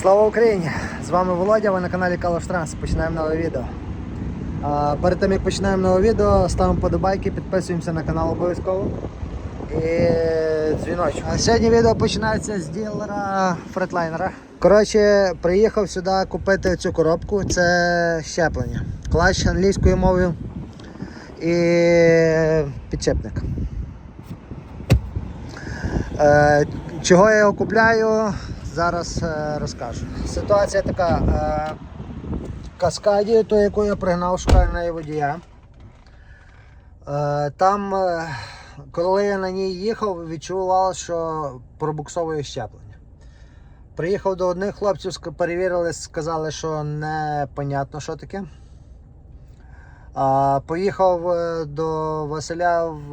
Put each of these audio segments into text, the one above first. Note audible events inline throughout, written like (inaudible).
Слава Україні! З вами Володя, ви на каналі Калош Транс. Починаємо нове відео. Перед тим як починаємо нове відео, ставимо подобайки, підписуємося на канал обов'язково. І дзвіночок. А сьогодні відео починається з ділера фретлайнера. Коротше, приїхав сюди купити цю коробку. Це щеплення. Клач англійською мовою і підчепник. Е, Чого я його купляю, зараз е, розкажу. Ситуація така. Е, Каскаді, ту, яку я пригнав, шукаю водія. Е, Там, коли я на ній їхав, відчував, що пробуксовує щеплення. Приїхав до одних хлопців, перевірили, сказали, що непонятно, що таке. А поїхав е, до Василя в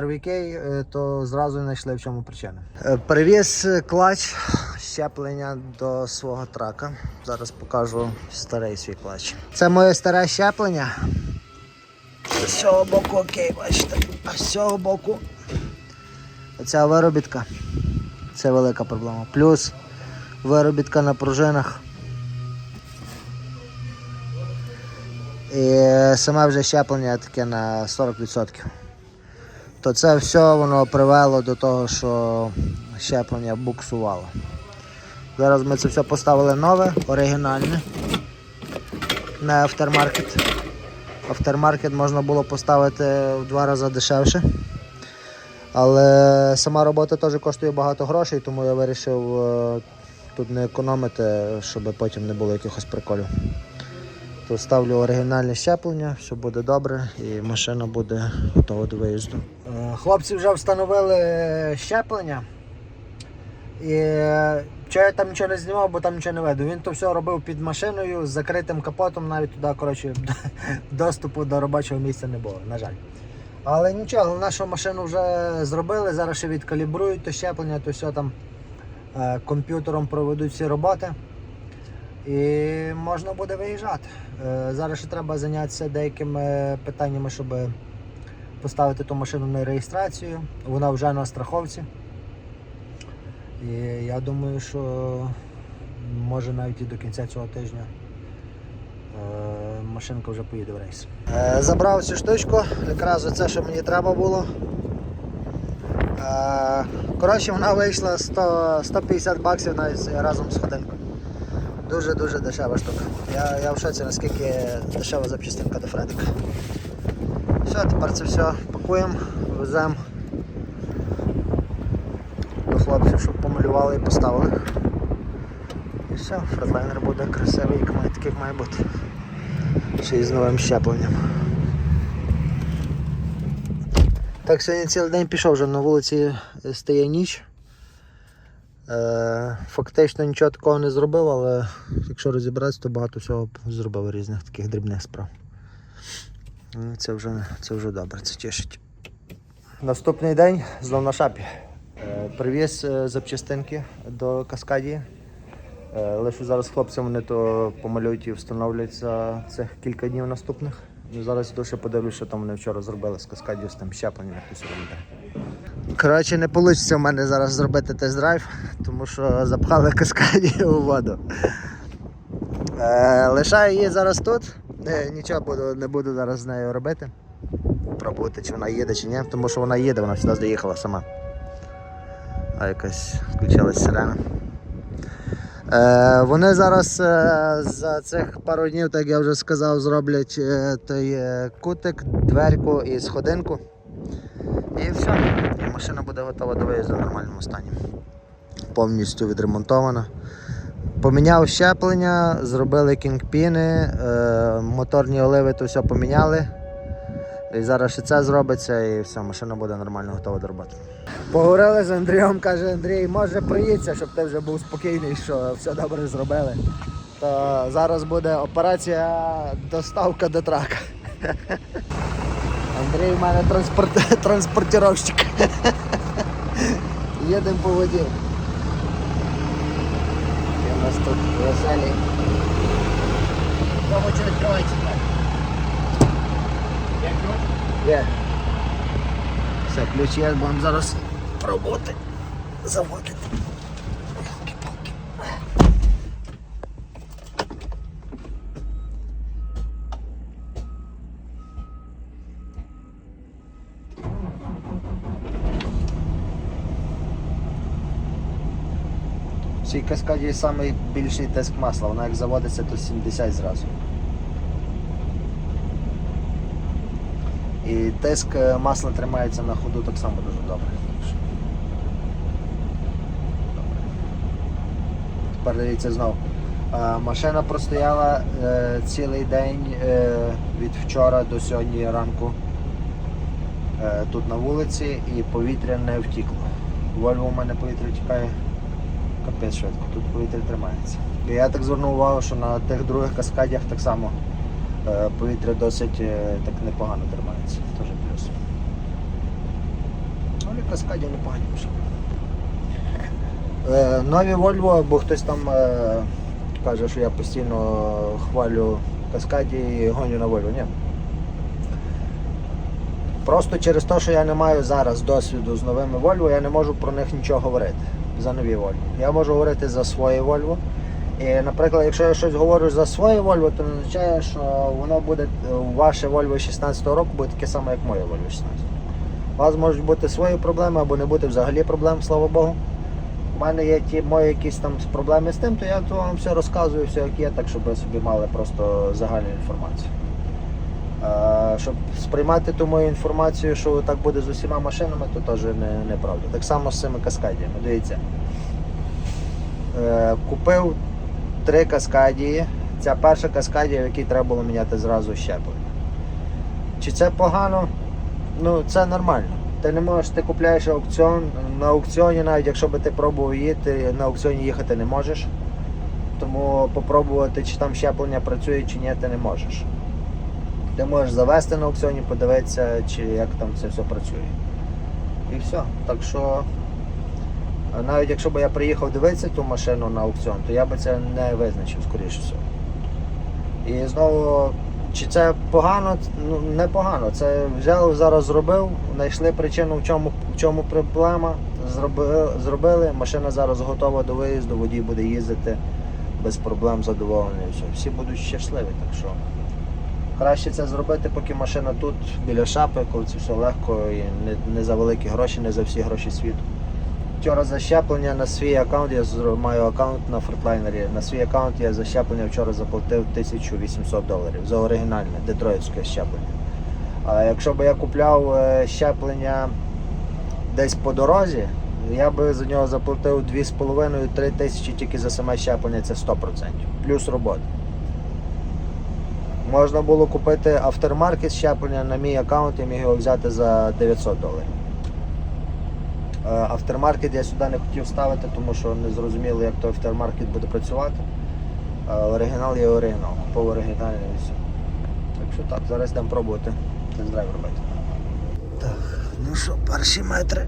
RVK, е, то зразу знайшли в чому причина. Привіз е, клач щеплення до свого трака. Зараз покажу старий свій клач. Це моє старе щеплення. З цього боку окей, бачите. А з цього боку. Оця виробітка. Це велика проблема. Плюс виробітка на пружинах. І саме вже щеплення таке на 40%. То це все воно привело до того, що щеплення буксувало. Зараз ми це все поставили нове, оригінальне. На автермаркет. Автермаркет можна було поставити в два рази дешевше. Але сама робота теж коштує багато грошей, тому я вирішив е, тут не економити, щоб потім не було якихось приколів то ставлю оригінальне щеплення, все буде добре і машина буде готова до виїзду. Е, Хлопці вже встановили щеплення. І е, що я там нічого не знімав, бо там нічого не видно. Він то все робив під машиною з закритим капотом, навіть туди коротше, (laughs) доступу до робочого місця не було, на жаль. Але нічого, нашу машину вже зробили, зараз ще відкалібрують то щеплення, то все там е, комп'ютером проведуть всі роботи. І можна буде виїжджати. Е, Зараз ще треба зайнятися деякими питаннями, щоб поставити ту машину на реєстрацію. Вона вже на страховці. І я думаю, що може навіть і до кінця цього тижня е, машинка вже поїде в рейс. Е, Забрав цю штучку, якраз це, що мені треба було. Коротше, вона вийшла 100, 150 баксів навіть разом з ходинкою. Дуже-дуже дешева штука. Я, я в шоці, наскільки дешева запчастинка до Фредика. Все, тепер це все пакуємо, веземо до хлопців, щоб помалювали і поставили. І все, фредлайнер буде красивий, як має, такий має бути. Ще й з новим щепленням. Так, сьогодні цілий день пішов, вже на вулиці стає ніч. Е, Фактично нічого такого не зробив, але якщо розібратися, то багато всього зробив різних таких дрібних справ. Ну, Це вже, це вже добре, це тішить. Наступний день знов на шапі. Е, Привіз е, запчастинки до Каскадії. Лише зараз з хлопцями вони то помалюють і встановлять за цих кілька днів наступних. Ну, Зараз йду ще подивлюсь, що там вони вчора зробили з Каскадією з тим щепленням якусь робити. Коротше, не вийде в мене зараз зробити тест-драйв, тому що запхали каскаді у воду. Е, лишаю її зараз тут. Е, нічого буду, не буду зараз з нею робити. Пробувати, чи вона їде, чи ні, тому що вона їде, вона сюди доїхала сама. А якась включилась сирена. Е, вони зараз е, за цих пару днів, так я вже сказав, зроблять е, той е, кутик, дверку і сходинку. І все. Машина буде готова до виїзду в нормальному стані. Повністю відремонтована. Поміняв щеплення, зробили кінгпіни, е, моторні оливи то все поміняли. І зараз ще це зробиться і все, машина буде нормально готова до роботи. Поговорили з Андрієм, каже Андрій, може приїдься, щоб ти вже був спокійний, що все добре зробили. То зараз буде операція доставка до трака. (laughs) Андрій в мене транспорт... (laughs) транспортировщик. (laughs) Їдемо по воді. У нас тут веселі. Тому що відкривається так. Є. Все, ключ є, будемо зараз роботи заводити. Йолки-палки. В цій каскаді найбільший тиск масла, вона як заводиться, то 70 зразу. І тиск е, масла тримається на ходу так само дуже добре. Тепер дивіться знову. Е, Машина простояла е, цілий день е, від вчора до сьогодні ранку е, тут на вулиці і повітря не втікло. Вольво у мене повітря тікає капець швидко, тут повітря тримається. І я так звернув увагу, що на тих других каскадях так само е, повітря досить е, так непогано тримається. Теж плюс. Але каскаді непогані машини. Е, нові Volvo, бо хтось там каже, що я постійно хвалю каскаді і гоню на Volvo. Ні. Просто через те, що я не маю зараз досвіду з новими Volvo, я не можу про них нічого говорити за нові Volvo. Я можу говорити за своє Volvo. І, наприклад, якщо я щось говорю за своє Volvo, то не означає, що воно буде ваше Volvo 16 року буде таке саме, як моє Volvo 16. У вас можуть бути свої проблеми або не бути взагалі проблем, слава Богу. У мене є ті мої якісь там проблеми з тим, то я вам все розказую, все як є, так щоб ви собі мали просто загальну інформацію. Щоб сприймати ту мою інформацію, що так буде з усіма машинами, то теж не, неправда. Так само з цими каскадіями. Дивіться. Е, купив три каскадії. Ця перша каскадія, в якій треба було міняти зразу щеплення. Чи це погано? Ну, це нормально. Ти не можеш, ти купляєш аукціон. На аукціоні, навіть якщо би ти пробував їхати, на аукціоні їхати не можеш. Тому попробувати, чи там щеплення працює, чи ні, ти не можеш. Ти можеш завести на аукціоні, подивитися, чи як там це все працює. І все. Так що, навіть якщо б я приїхав дивитися ту машину на аукціон, то я би це не визначив, скоріше всього. І знову, чи це погано? Ну, не погано. Це взяли, зараз зробив, знайшли причину, в чому, в чому проблема, зробили, зробили, машина зараз готова до виїзду, водій буде їздити без проблем, задоволений. Всі будуть щасливі. Так що краще це зробити, поки машина тут, біля шапи, коли це все легко і не, не за великі гроші, не за всі гроші світу. Вчора за щеплення на свій аккаунт, я маю аккаунт на фортлайнері. На свій аккаунт я за щеплення вчора заплатив 1800 доларів за оригінальне детроїтське щеплення. А якщо б я купляв е, щеплення десь по дорозі, я би за нього заплатив 2,5-3 тисячі тільки за саме щеплення, це 100%. Плюс робота. Можна було купити автормаркет щеплення на мій аккаунт, я міг його взяти за 900 доларів. Е, Автормаркет я сюди не хотів ставити, тому що не зрозуміло, як той автормаркет буде працювати. Оригінал є оригінал. Купив оригінальний і все. Так що так, зараз йдемо пробувати тест-драйв робити. Так, ну що, перші метри.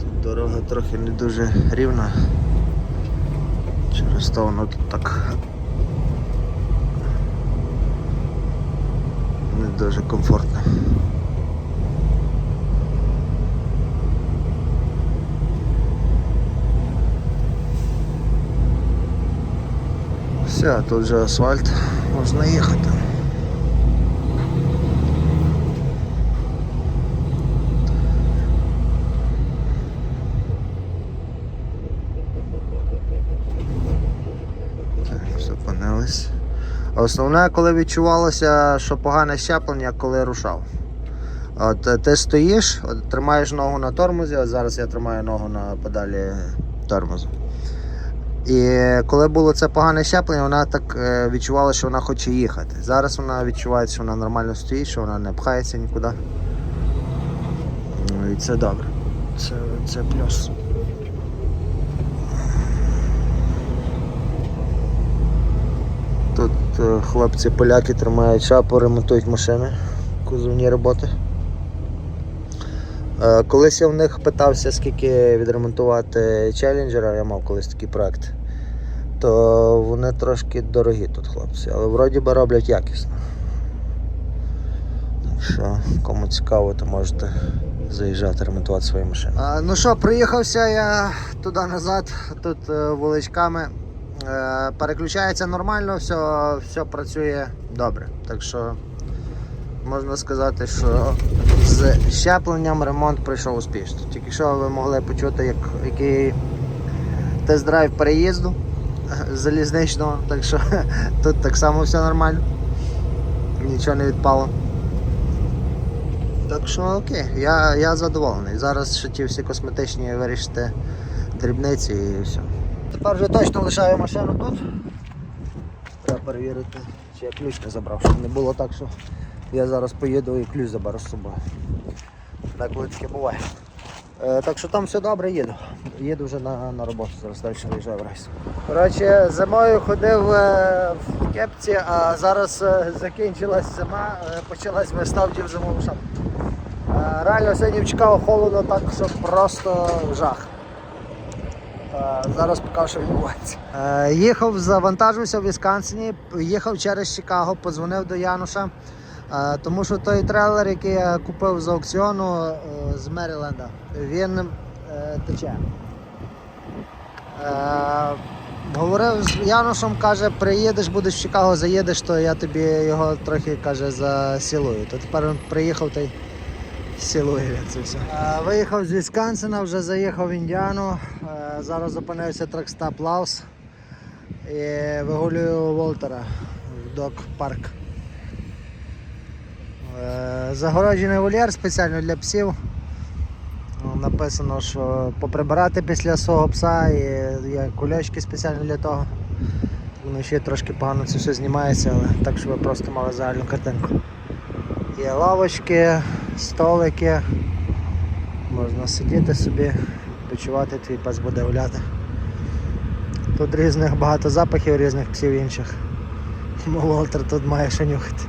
Тут дорога трохи не дуже рівна. Через то воно так не дуже комфортно. Все, тут вже асфальт, можна їхати. Основне, коли відчувалося, що погане щеплення, коли рушав. От е, ти стоїш, от, тримаєш ногу на тормозі, от зараз я тримаю ногу на педалі тормозу. І коли було це погане щеплення, вона так е, відчувала, що вона хоче їхати. Зараз вона відчуває, що вона нормально стоїть, що вона не пхається нікуди. Ну, І це добре. Це, це плюс. Е, хлопці поляки тримають шапу, ремонтують машини, кузовні роботи. Е, Колись я в них питався, скільки відремонтувати челленджера, я мав колись такий проект, то вони трошки дорогі тут хлопці, але вроді би роблять якісно. Так що, кому цікаво, то можете заїжджати ремонтувати свої машини. А, ну що, приїхався я туди назад, тут е, вуличками. Е, переключається нормально, все, все працює добре. Так що можна сказати, що з щепленням ремонт пройшов успішно. Тільки що ви могли почути, як, який тест-драйв переїзду залізничного, так що (laughs) тут так само все нормально. Нічого не відпало. Так що окей, я, я задоволений. Зараз ще ті всі косметичні вирішити дрібниці і все. Тепер вже точно лишаю машину тут. Треба перевірити, чи я ключ не забрав, щоб не було так, що я зараз поїду і ключ заберу з собою. Так таке буває. Е, так що там все добре, їду. Їду вже на, на роботу, зараз далі виїжджаю в рейс. Коротше, зимою ходив е, в кепці, а зараз е, закінчилась зима, е, почалась весна вдів зимову шапку. Е, реально сьогодні в Чикаго холодно, так що просто жах. Е, Зараз покажу, що відбувається. Е, Їхав, завантажився в Вісконсині, їхав через Чикаго, подзвонив до Януша. е, Тому що той трейлер, який я купив з аукціону з Меріленда, він тече. Говорив з Янушем, каже, приїдеш, будеш в Чикаго, заїдеш, то я тобі його трохи каже, засілую. То тепер він приїхав та сілує це все. Е, Виїхав з Вісконсина, вже заїхав в Індіану. Е, Зараз зупинився тракстап Лаус і вигулюю Волтера в док парк. Е, Загороджений вольєр спеціально для псів. Ну, Написано, що поприбирати після свого пса і є кульочки спеціально для того. Воно ще трошки погано це все знімається, але так, щоб ви просто мали загальну картинку. Є лавочки, столики, можна сидіти собі, почувати, твій пес буде гуляти. Тут різних багато запахів, різних псів інших. Волтер тут має що нюхати.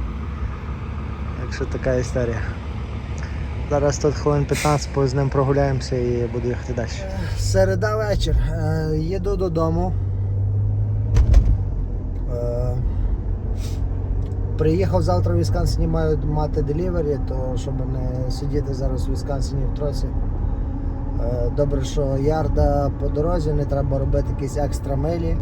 Так така історія. Зараз тут хвилин 15 по з ним прогуляємося і буду їхати далі. Середа вечір. Е, їду додому. Е, приїхав завтра в Вісконсині, маю мати делівері, то щоб не сидіти зараз у Вісконсині в троці. Е, добре, що ярда по дорозі, не треба робити якісь екстра милі.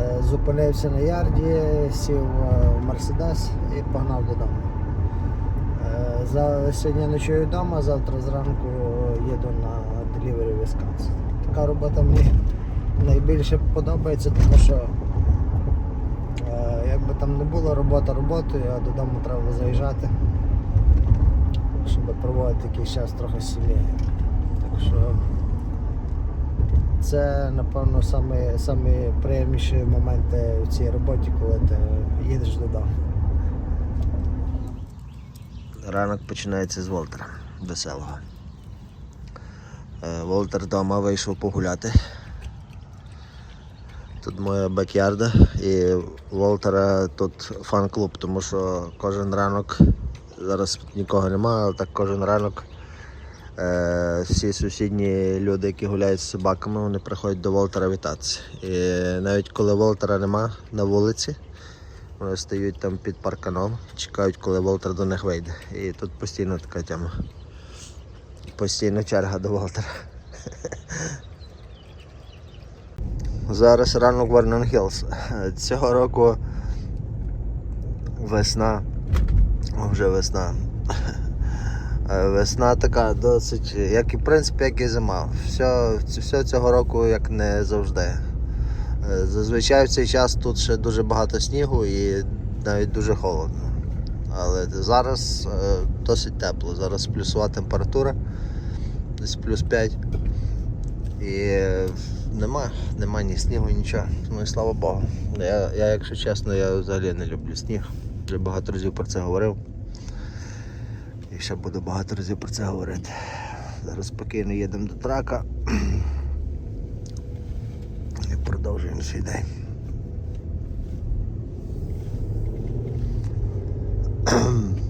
Е, зупинився на ярді, сів е, в Мерседес і погнав додому. За, сьогодні ночую вдома, завтра зранку їду на делівері в Вісконсин. Така робота мені найбільше подобається, тому що якби там не було робота роботою, а додому треба заїжджати, щоб проводити якийсь час трохи з сім'єю. Так що це, напевно, самі, самі приємніші моменти в цій роботі, коли ти їдеш додому. Ранок починається з Волтера веселого. Е, Волтер вдома вийшов погуляти. Тут моя бекярда і Волтера тут фан-клуб, тому що кожен ранок, зараз нікого немає, але так кожен ранок е, всі сусідні люди, які гуляють з собаками, вони приходять до Волтера вітатися. І навіть коли Волтера нема на вулиці, вони стають там під парканом, чекають, коли Волтер до них вийде. І тут постійно така тема. Постійно черга до Волтера. Зараз ранок Вернон Хілс. Цього року весна. Вже весна. Весна така досить, як і в принципі, як і зима. Все, все цього року як не завжди. Зазвичай в цей час тут ще дуже багато снігу і навіть дуже холодно. Але зараз е, досить тепло. Зараз плюсова температура, десь плюс 5. І нема, нема ні снігу, нічого. Ну і слава Богу. Я, я, якщо чесно, я взагалі не люблю сніг. Вже багато разів про це говорив. І ще буду багато разів про це говорити. Зараз спокійно їдемо до трака. І продовжуємо свій день.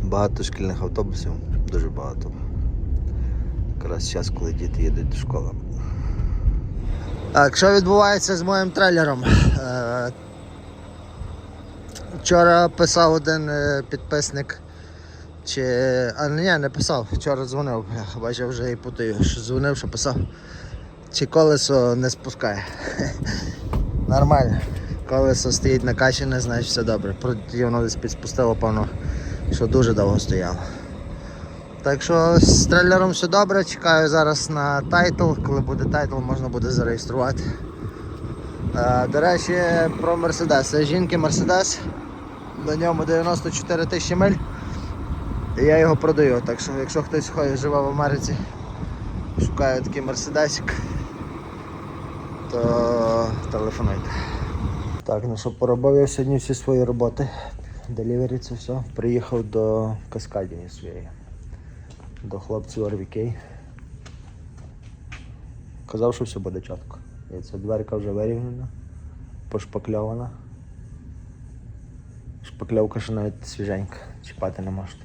Багато шкільних автобусів, дуже багато. Якраз час, коли діти їдуть до школи. Так, що відбувається з моїм трейлером? Е, Вчора писав один е, підписник. Чи. А ні, не писав, вчора дзвонив, бачив вже і путаю, що дзвонив, що писав. Чи колесо не спускає. (laughs) Нормально. Колесо стоїть накачане, значить все добре. Воно десь підспустило, певно, що дуже довго стояло. Так що з трейлером все добре, чекаю зараз на тайтл. Коли буде тайтл, можна буде зареєструвати. Е, До речі, про Мерседес. Жінки Мерседес. На ньому 94 тисячі миль. І я його продаю. Так що, якщо хтось ходить, живе в Америці, шукає такий мерседесик, то телефонуйте. Так, ну що, поробив я сьогодні всі свої роботи. Делівері це все. Приїхав до Каскадії своєї. До хлопців RVK. Казав, що все буде чітко. І ця дверка вже вирівняна, пошпакльована. Шпакльовка ще навіть свіженька, чіпати не можна.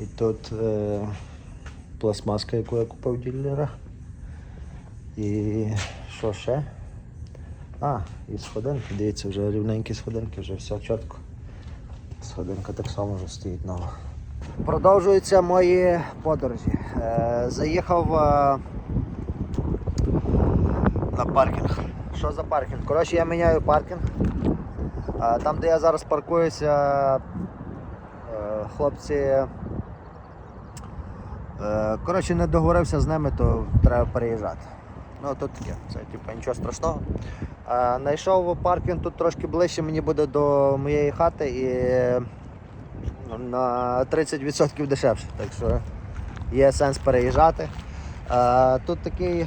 І тут е, пластмаска, яку я купив ділера. І що ще? А, і сходинки, дивіться, вже рівненькі сходинки, вже все чітко. Сходинка так само вже стоїть нова. Продовжуються мої подорожі. Е, заїхав е, на паркінг. Що за паркінг? Коротше, я міняю паркінг. Там, де я зараз паркуюся, е, хлопці. е, Коротше, не договорився з ними, то треба переїжджати. Ну тут таке, це типу, нічого страшного. А, Знайшов паркінг тут трошки ближче, мені буде до моєї хати і на 30% дешевше. Так що є сенс переїжджати. А, Тут такий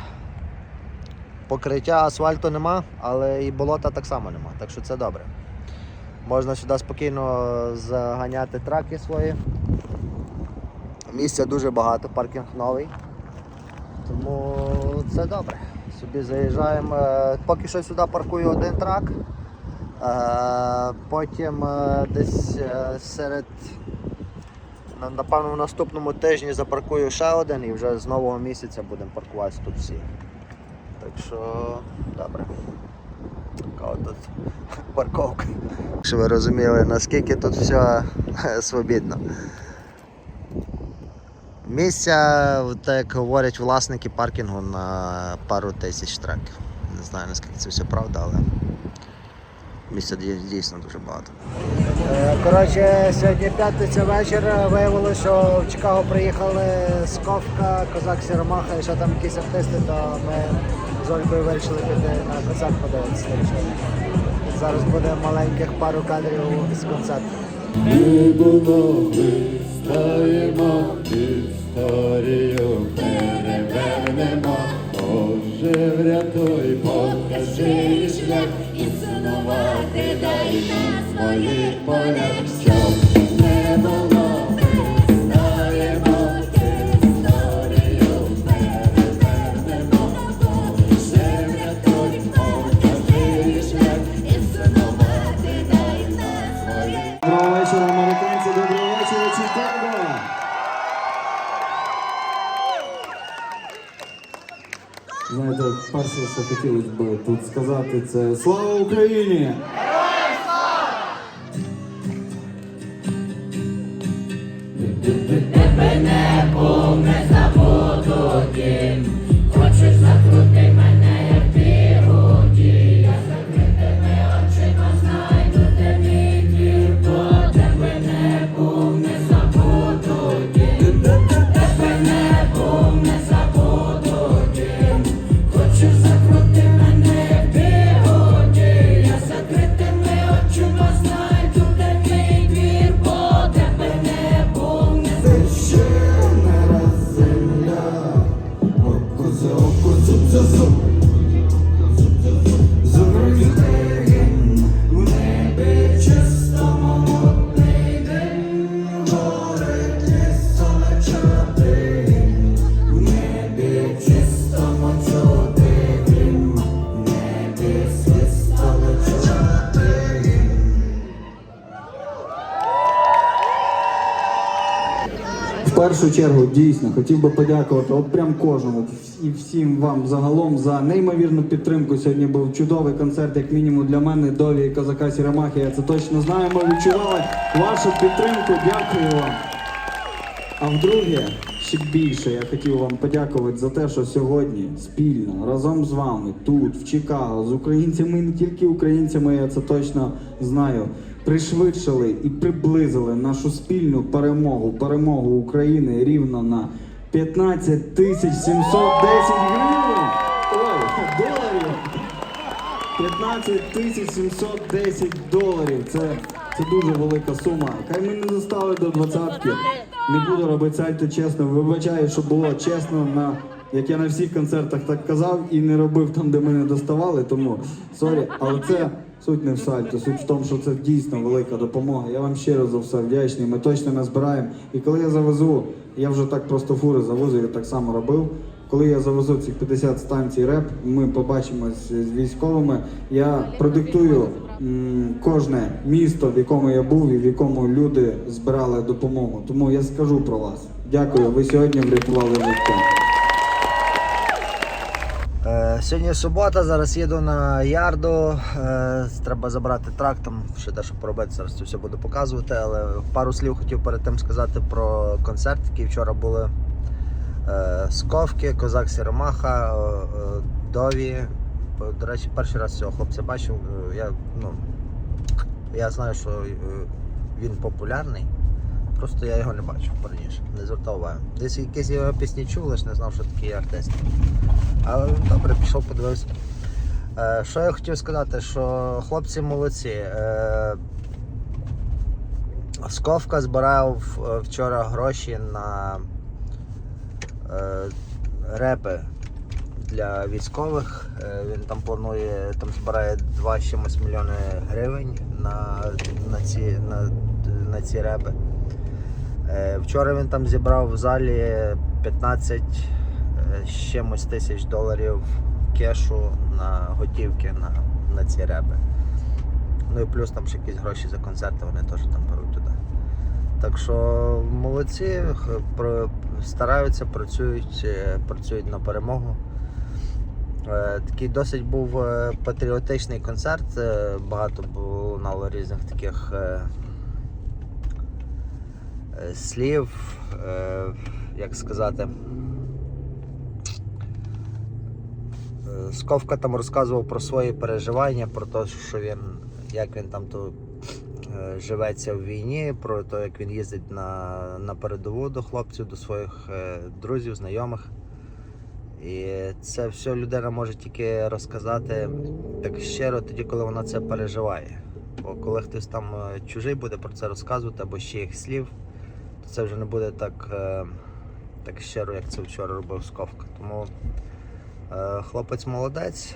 покриття асфальту нема, але і болота так само нема, так що це добре. Можна сюди спокійно заганяти траки свої. Місця дуже багато, паркінг новий. Тому це добре. Собі заїжджаємо. Е, Поки що сюди паркую один трак. Е, Потім е, десь е, серед напевно в наступному тижні запаркую ще один і вже з нового місяця будемо паркуватися тут всі. Так що добре. Така тут парковка. Щоб ви розуміли, наскільки тут все свобідно. Місця, так говорять власники паркінгу на пару тисяч треків. Не знаю наскільки це все правда, але місця дійсно дуже багато. Коротше, сьогодні п'ятниця вечір. Виявилося, що в Чикаго приїхали Сковка, Козак Сіромаха і ще там якісь артисти, то ми з Олькою вирішили піти на концерт подивитися. Зараз буде маленьких пару кадрів з концерту. Ми було вистаємо, історію перевернемо. Боже, врятуй, покажи шлях знову дай нам свої поля, тут сказати, це слава Україні! Першу чергу дійсно хотів би подякувати от прям кожному і всім вам загалом за неймовірну підтримку. Сьогодні був чудовий концерт, як мінімум для мене, Дові і Козака Сірамахи. Я це точно знаю. Ми відчували вашу підтримку. Дякую вам. А вдруге, ще більше я хотів вам подякувати за те, що сьогодні спільно разом з вами тут, в Чикаго, з українцями, і не тільки українцями, я це точно знаю. Пришвидшили і приблизили нашу спільну перемогу, перемогу України рівно на 15 тисяч 710 гривень. Ой, доларів. 15 тисяч 710 доларів. Це, це дуже велика сума. Хай ми не застали до двадцятки. Не буду робити сальто чесно. Вибачаю, що було чесно на. Як я на всіх концертах так казав і не робив там, де мене доставали, тому сорі, але це суть не в сальто, суть в тому, що це дійсно велика допомога. Я вам щиро за все вдячний. Ми точно не збираємо. І коли я завезу, я вже так просто фури завозив і так само робив. Коли я завезу цих 50 станцій реп, ми побачимось з військовими. Я продиктую кожне місто, в якому я був і в якому люди збирали допомогу. Тому я скажу про вас. Дякую, ви сьогодні врятували життя. Сьогодні субота, зараз їду на ярду. Е, Треба забрати трак, там ще дещо поробити, зараз це все буду показувати. Але пару слів хотів перед тим сказати про концерт, який вчора були. Е, Сковки, Козак Сіромаха, е, Дові. До речі, перший раз цього хлопця бачив. Я, ну, я знаю, що він популярний. Просто я його не бачив раніше, не звертав уваги. Десь якісь його пісні чув, лише не знав, що такий артист. Але добре, пішов, подивився. Е, що я хотів сказати, що хлопці молодці. Е, Сковка збирав е, вчора гроші на е, репи для військових. Е, він там планує, там збирає 2 чимось мільйони гривень на, на, ці, на, на ці репи. Е, Вчора він там зібрав в залі 15 е, з чимось тисяч доларів кешу на готівки на, на ці реби. Ну і плюс там ще якісь гроші за концерти вони теж там беруть туди. Так що молодці, стараються, працюють, е, працюють на перемогу. Такий досить був патріотичний концерт. Багато було лунало різних таких слів, е, як сказати. Е, Сковка там розказував про свої переживання, про те, що він, як він там то е, живеться в війні, про те, як він їздить на, на передову до хлопців, до своїх друзів, знайомих. І це все людина може тільки розказати так щиро, тоді, коли вона це переживає. Бо коли хтось там чужий буде про це розказувати або ще їх слів, це вже не буде так, е, так щиро, як це вчора робив Сковка. Тому е, хлопець молодець,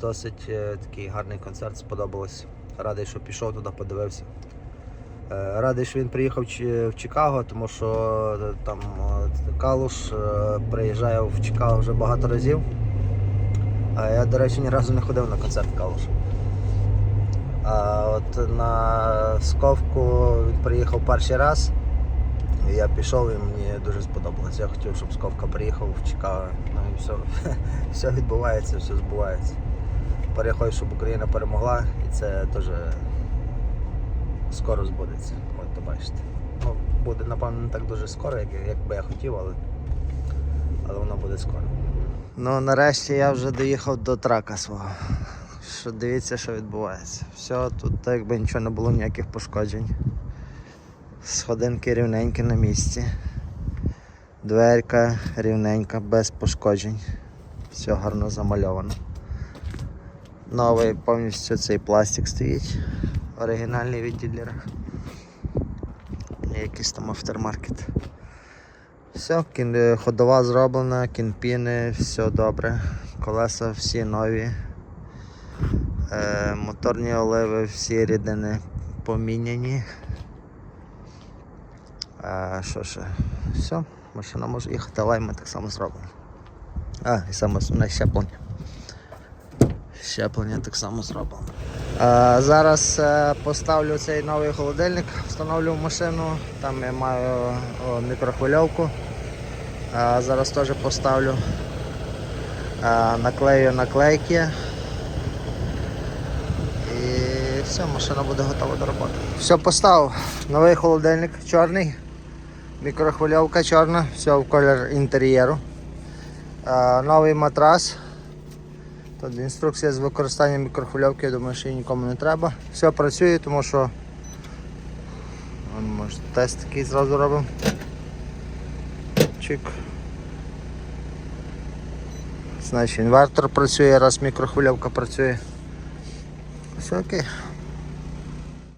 досить е, такий гарний концерт, сподобалось. Радий, що пішов туди, подивився. Радий, що він приїхав в Чикаго, тому що там Калуш приїжджає в Чикаго вже багато разів. А я, до речі, ні разу не ходив на концерт Калуш. А от на Сковку він приїхав перший раз. Я пішов і мені дуже сподобалось. Я хотів, щоб Сковка приїхав в Чикаго. Ну і все, (laughs) все відбувається, все збувається. Перехожу, щоб Україна перемогла, і це теж скоро збудеться. От то бачите. Ну, буде, напевно, не так дуже скоро, як, як би я хотів, але, але воно буде скоро. Ну, нарешті я вже доїхав до трака свого. Що дивіться, що відбувається. Все, тут так якби нічого не було, ніяких пошкоджень. Сходинки рівненькі на місці. Дверка рівненька, без пошкоджень. Все гарно замальовано. Новий повністю цей пластик стоїть. Оригінальний від ділера. Якийсь там автормаркет. Все, ходова зроблена, кінпіни, все добре. Колеса всі нові. Е, моторні оливи, всі рідини поміняні. Що ще? Все, машина може їхати, лайми так само зроблено. А, і саме основне щеплення. Щеплення так само зроблено. А, зараз е, поставлю цей новий холодильник, встановлю машину. Там я маю мікрохвильовку. А, зараз теж поставлю. А, наклею наклейки. І все, машина буде готова до роботи. Все поставив. Новий холодильник чорний. Мікрохвильовка чорна, все в колір інтер'єру. Новий матрас. Тут інструкція з використанням мікрохвильовки, я думаю, що її нікому не треба. Все працює, тому що Може, тест такий зразу робимо. Чик. Значить, інвертор працює, раз мікрохвильовка працює. Все окей.